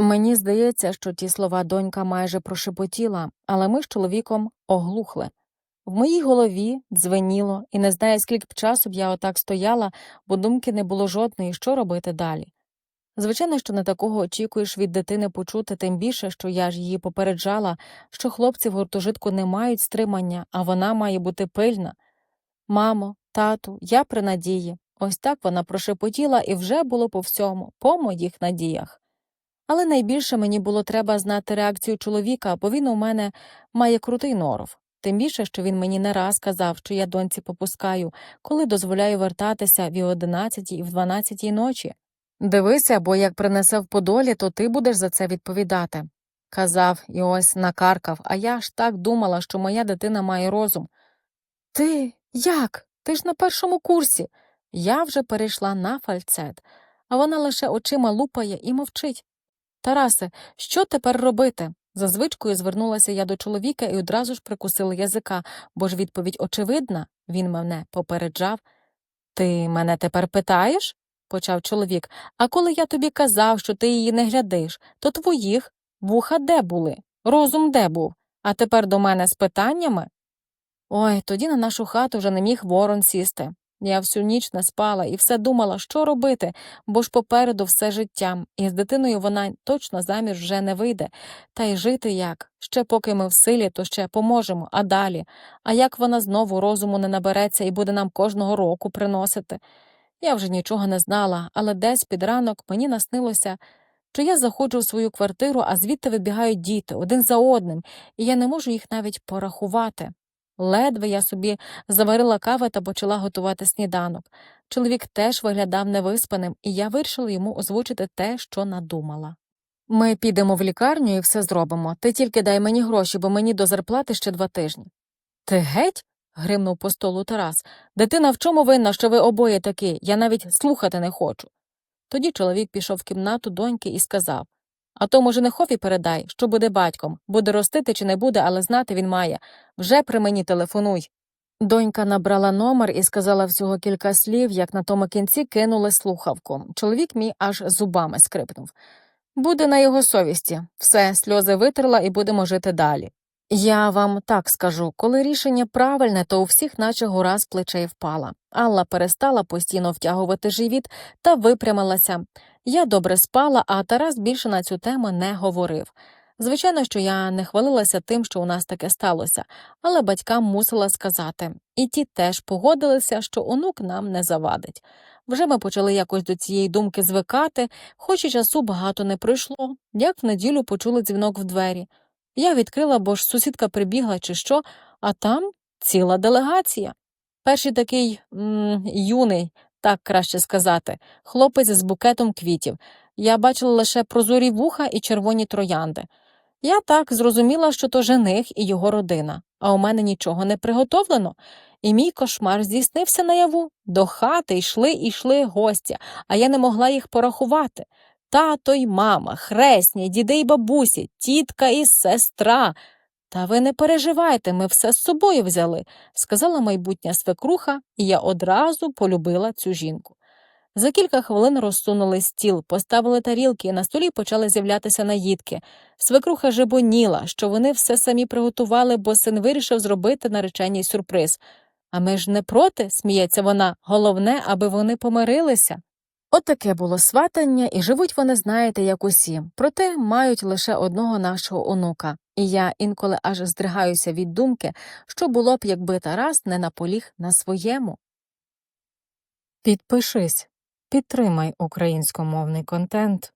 Мені здається, що ті слова донька майже прошепотіла, але ми з чоловіком оглухли. В моїй голові дзвеніло, і не знаю, скільки б часу б я отак стояла, бо думки не було жодної, що робити далі. Звичайно, що не такого очікуєш від дитини почути, тим більше, що я ж її попереджала, що хлопці в гуртожитку не мають стримання, а вона має бути пильна. Мамо, тату, я при надії. Ось так вона прошепотіла і вже було по всьому, по моїх надіях. Але найбільше мені було треба знати реакцію чоловіка, бо він у мене має крутий норов. Тим більше, що він мені не раз казав, що я доньці попускаю, коли дозволяю вертатися в одинадцятій, і в дванадцятій ночі. Дивися, бо як принесе в подолі, то ти будеш за це відповідати. Казав і ось накаркав, а я ж так думала, що моя дитина має розум. Ти як? Ти ж на першому курсі. Я вже перейшла на фальцет, а вона лише очима лупає і мовчить. Тарасе, що тепер робити? За звичкою звернулася я до чоловіка і одразу ж прикусила язика, бо ж відповідь очевидна, він мене попереджав. Ти мене тепер питаєш? почав чоловік. А коли я тобі казав, що ти її не глядиш, то твоїх вуха де були? Розум де був? А тепер до мене з питаннями? Ой, тоді на нашу хату вже не міг ворон сісти. Я всю ніч не спала і все думала, що робити, бо ж попереду все життя, і з дитиною вона точно заміж вже не вийде. Та й жити як? Ще поки ми в силі, то ще поможемо, а далі. А як вона знову розуму не набереться і буде нам кожного року приносити? Я вже нічого не знала, але десь під ранок мені наснилося, що я заходжу в свою квартиру, а звідти вибігають діти один за одним, і я не можу їх навіть порахувати. Ледве я собі заварила кави та почала готувати сніданок. Чоловік теж виглядав невиспаним, і я вирішила йому озвучити те, що надумала. Ми підемо в лікарню і все зробимо. Ти тільки дай мені гроші, бо мені до зарплати ще два тижні. Ти геть? гримнув по столу Тарас. Дитина в чому винна, що ви обоє такі? Я навіть слухати не хочу. Тоді чоловік пішов в кімнату доньки і сказав А тому женихові передай, що буде батьком. Буде ростити чи не буде, але знати він має. Вже при мені телефонуй. Донька набрала номер і сказала всього кілька слів, як на тому кінці кинули слухавку. Чоловік мій аж зубами скрипнув. Буде на його совісті. Все, сльози витерла і будемо жити далі. Я вам так скажу, коли рішення правильне, то у всіх наче гора з плечей впала. Алла перестала постійно втягувати живіт та випрямилася. Я добре спала, а Тарас більше на цю тему не говорив. Звичайно, що я не хвалилася тим, що у нас таке сталося, але батькам мусила сказати, і ті теж погодилися, що онук нам не завадить. Вже ми почали якось до цієї думки звикати, хоч і часу багато не пройшло, як в неділю почули дзвінок в двері. Я відкрила, бо ж сусідка прибігла чи що, а там ціла делегація. Перший такий м юний, так краще сказати, хлопець з букетом квітів. Я бачила лише прозорі вуха і червоні троянди. Я так зрозуміла, що то жених і його родина, а у мене нічого не приготовлено. І мій кошмар здійснився наяву. До хати йшли йшли гості, а я не могла їх порахувати. Тато й мама, хресні, діди й бабусі, тітка і сестра. Та ви не переживайте, ми все з собою взяли, сказала майбутня свекруха, і я одразу полюбила цю жінку. За кілька хвилин розсунули стіл, поставили тарілки, і на столі почали з'являтися наїдки. Свекруха жебоніла, що вони все самі приготували, бо син вирішив зробити нареченій сюрприз. А ми ж не проти, сміється вона, головне, аби вони помирилися. От було сватання, і живуть вони, знаєте, як усі, проте мають лише одного нашого онука, і я інколи аж здригаюся від думки, що було б, якби Тарас не наполіг на своєму. Підпишись, підтримай українськомовний контент.